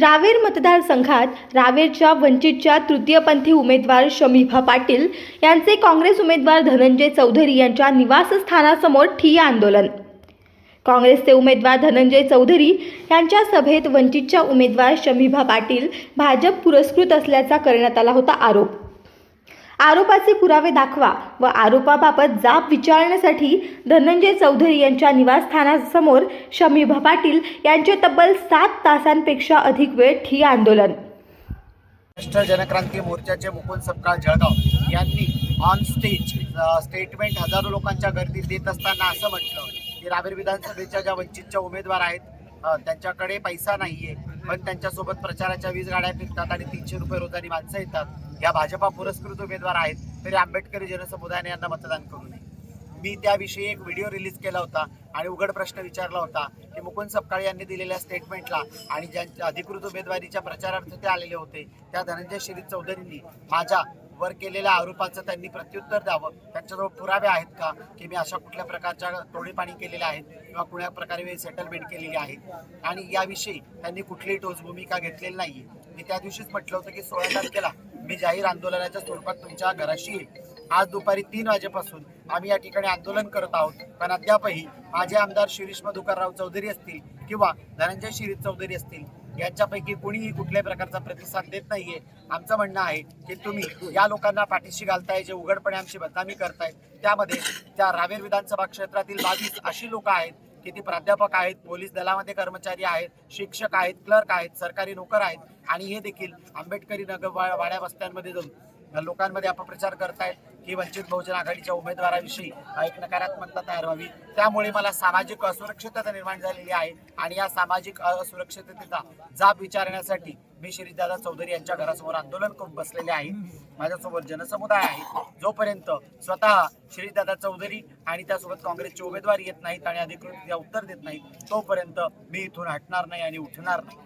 रावेर मतदारसंघात रावेरच्या वंचितच्या तृतीयपंथी उमेदवार शमीभा पाटील यांचे काँग्रेस उमेदवार धनंजय चौधरी यांच्या निवासस्थानासमोर ठिय्या आंदोलन. काँग्रेसचे उमेदवार धनंजय चौधरी यांच्या सभेत वंचितच्या उमेदवार शमीभा पाटील भाजप पुरस्कृत असल्याचा करण्यात आला होता आरोप. आरोपाचे पुरावे दाखवा व आरोपाबाबत जाब विचारण्यासाठी धनंजय चौधरी यांच्या निवासस्थानासमोर शमीभा पाटील यांचे तब्बल सात तासांपेक्षा अधिक वेळ ठिय्या आंदोलन. महाराष्ट्र जनक्रांती मोर्चाचे मुकुंद सपकाळ जळगाव यांनी ऑन स्टेज स्टेटमेंट हजारो लोकांच्या गर्दीत देत असताना असं म्हटलं की रावेर विधानसभेच्या ज्या वंचितच्या उमेदवार आहेत त्यांच्याकडे पैसा नाहीये. पण त्यांच्यासोबत प्रचाराच्या वीज गाड्या फिरतात आणि तीनशे रुपये रोजानी माणसं येतात. या भाजपा पुरस्कृत उमेदवार आहेत तरी आंबेडकरी जनसमुदायाने यांना मतदान करू नये. मी त्याविषयी एक व्हिडिओ रिलीज केला होता आणि उघड प्रश्न विचारला होता की मुकुंद सपकाळे यांनी दिलेल्या स्टेटमेंटला आणि ज्यांच्या अधिकृत उमेदवारीच्या प्रचारार्थ ते आलेले होते त्या धनंजय श्री चौधरींनी माझ्या वर केलेल्या आरोपाचं त्यांनी प्रत्युत्तर द्यावं. त्यांच्याजवळ पुरावे आहेत का? की मी अशा कुठल्या प्रकारच्या तोडीपाणी केलेल्या आहेत किंवा कुठल्या प्रकारे मी सेटलमेंट केलेली आहे? आणि याविषयी त्यांनी कुठलीही ठोस भूमिका घेतलेली नाही मी त्या दिवशीच म्हटलं होतं की सोळा तारखेला मी जाहीर आंदोलनाच्या स्वरूपात तुमच्या घराशी येईल. आज दुपारी तीन वाजेपासून आम्ही या ठिकाणी आंदोलन करत आहोत. पण अद्यापही माझे आमदार शिरीष मधुकरराव चौधरी असतील किंवा धनंजय शिरीष चौधरी असतील यांच्यापैकी कोणीही कुठल्याही प्रकारचा प्रतिसाद देत नाहीये. आमचं म्हणणं आहे की तुम्ही या लोकांना पाठीशी घालताय जे उघडपणे आमची बदनामी करताय त्यामध्ये त्या रावेर विधानसभा क्षेत्रातील बावीस अशी लोक आहेत की ती प्राध्यापक आहेत पोलीस दलामध्ये कर्मचारी आहेत शिक्षक आहेत क्लर्क आहेत सरकारी नोकर आहेत. आणि हे देखील आंबेडकरी नगर वा- वाड्या वस्त्यांमध्ये जाऊन लोकांमध्ये अपप्रचार करतायत. की वंचित बहुजन आघाडीच्या उमेदवाराविषयी एक नकारात्मकता तयार व्हावी. त्यामुळे मला सामाजिक असुरक्षितता निर्माण झालेली आहे आणि या सामाजिक असुरक्षिततेचा जाब विचारण्यासाठी मी श्रीदादा चौधरी यांच्या घरासमोर आंदोलन करून बसलेले आहे. माझ्यासोबत जनसमुदाय आहे. जोपर्यंत स्वतः श्रीदादा चौधरी आणि त्यासोबत काँग्रेसचे उमेदवार येत नाहीत आणि अधिकृत उत्तर देत नाहीत तोपर्यंत मी इथून हटणार नाही आणि उठणार नाही.